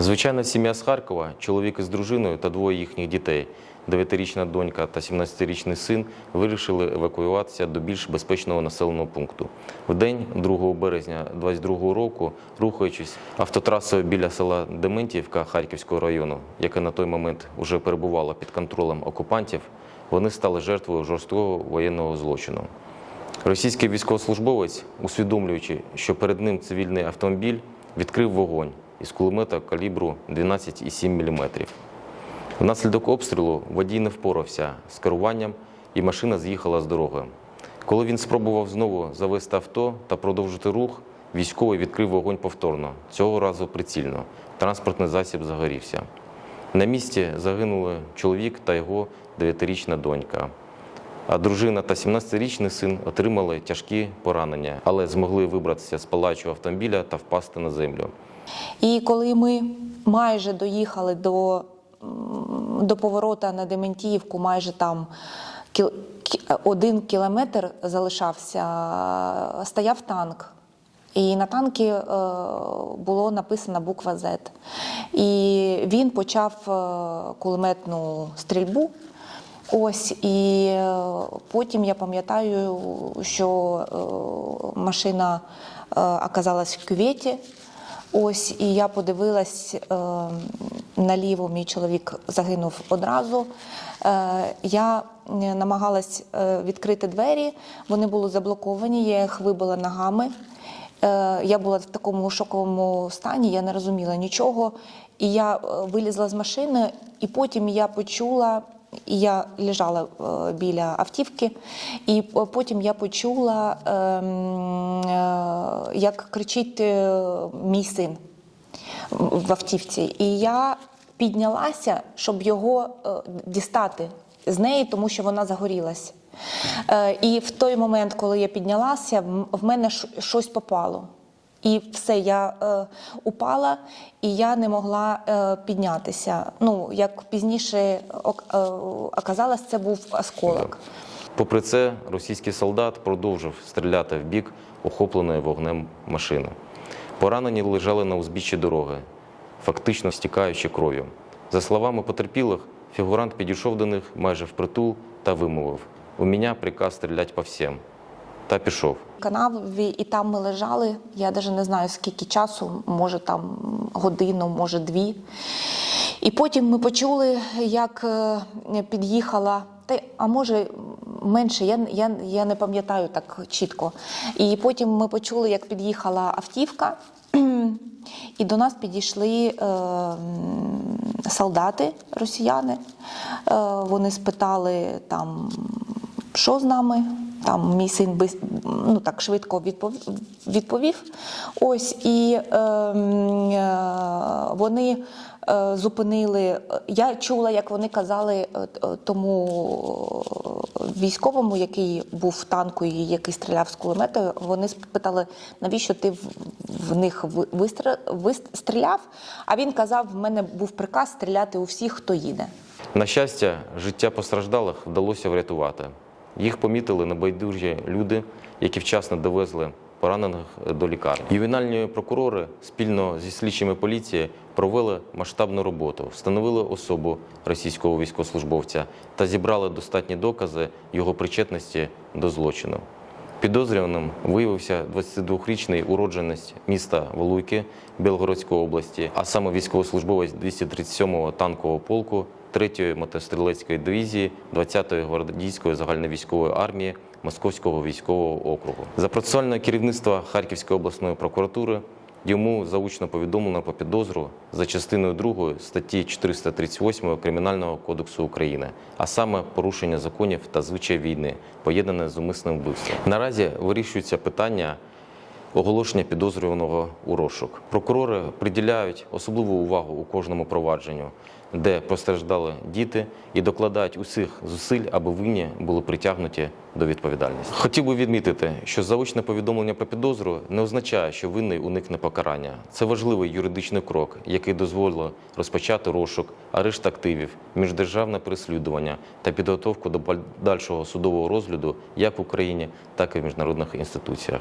Звичайна сім'я з Харкова, чоловік із дружиною та двоє їхніх дітей, 9-річна донька та 17-річний син, вирішили евакуюватися до більш безпечного населеного пункту. В день 2 березня 2022 року, рухаючись автотрасою біля села Дементіївка Харківського району, яке на той момент вже перебувало під контролем окупантів, вони стали жертвою жорсткого воєнного злочину. Російський військовослужбовець, усвідомлюючи, що перед ним цивільний автомобіль, відкрив вогонь із кулемета калібру 12,7 мм. Внаслідок обстрілу водій не впорався з керуванням і машина з'їхала з дороги. Коли він спробував знову завести авто та продовжити рух, військовий відкрив вогонь повторно, цього разу прицільно. Транспортний засіб загорівся. На місці загинули чоловік та його 9-річна донька. А дружина та 17-річний син отримали тяжкі поранення, але змогли вибратися з палачого автомобіля та впасти на землю. І коли ми майже доїхали до, до поворота на Дементіївку, майже там один кілометр залишався, стояв танк. І на танкі е, було написана буква Z. І він почав е, кулеметну стрільбу. Ось і е, потім я пам'ятаю, що машина оказалась в кюветі. Ось і я подивилась е, наліво. Мій чоловік загинув одразу. Е, я е, намагалась е, відкрити двері, вони були заблоковані, я їх вибила ногами. Е, Я була в такому шоковому стані, я не розуміла нічого. І я е, вилізла з машини, і потім я почула, і я лежала е, біля автівки, і потім я почула, ем, е, як кричить е, мій син в автівці. І я піднялася, щоб його е, дістати з неї, тому що вона загорілась. Е, І в той момент, коли я піднялася, в мене щось попало. І все, я е, упала, і я не могла е, піднятися. Ну, як пізніше е, оказалось, це був осколок. Попри це, російський солдат продовжив стріляти в бік охопленої вогнем машини. Поранені лежали на узбіччі дороги, фактично стікаючи кров'ю. За словами потерпілих, фігурант підійшов до них майже впритул та вимовив: У мене приказ стріляти по всім. Та пішов. канаві, і там ми лежали. Я навіть не знаю скільки часу, може там годину, може дві. І потім ми почули, як е, під'їхала, та, а може менше, я, я, я не пам'ятаю так чітко. І потім ми почули, як під'їхала автівка, і до нас підійшли е, солдати росіяни. Е, вони спитали там що з нами? Там мій син ну, так швидко відповів. Ось і е, е, вони е, зупинили. Я чула, як вони казали е, е, тому військовому, який був в танку і який стріляв з кулемета. Вони спитали, навіщо ти в, них ви- вистр- вис- стріляв? А він казав: в мене був приказ стріляти у всіх, хто їде. На щастя, життя постраждалих вдалося врятувати. Їх помітили небайдужі люди, які вчасно довезли поранених до лікарні. Ювенальні прокурори спільно зі слідчими поліції провели масштабну роботу, встановили особу російського військовослужбовця та зібрали достатні докази його причетності до злочину. Підозрюваним виявився 22-річний уродженець міста Валуйки Білгородської області, а саме військовослужбовець 237-го танкового полку 3-ї мотострілецької дивізії 20-ї гвардійської загальновійськової армії Московського військового округу. За процесуальне керівництво Харківської обласної прокуратури йому заучно повідомлено про підозру за частиною 2 статті 438 Кримінального кодексу України, а саме порушення законів та звичай війни, поєднане з умисним вбивством. Наразі вирішується питання оголошення підозрюваного у розшук. Прокурори приділяють особливу увагу у кожному провадженню, де постраждали діти, і докладають усіх зусиль, аби винні були притягнуті до відповідальності. Хотів би відмітити, що заочне повідомлення про підозру не означає, що винний уникне покарання. Це важливий юридичний крок, який дозволить розпочати розшук, арешт активів, міждержавне переслідування та підготовку до подальшого судового розгляду як в Україні, так і в міжнародних інституціях.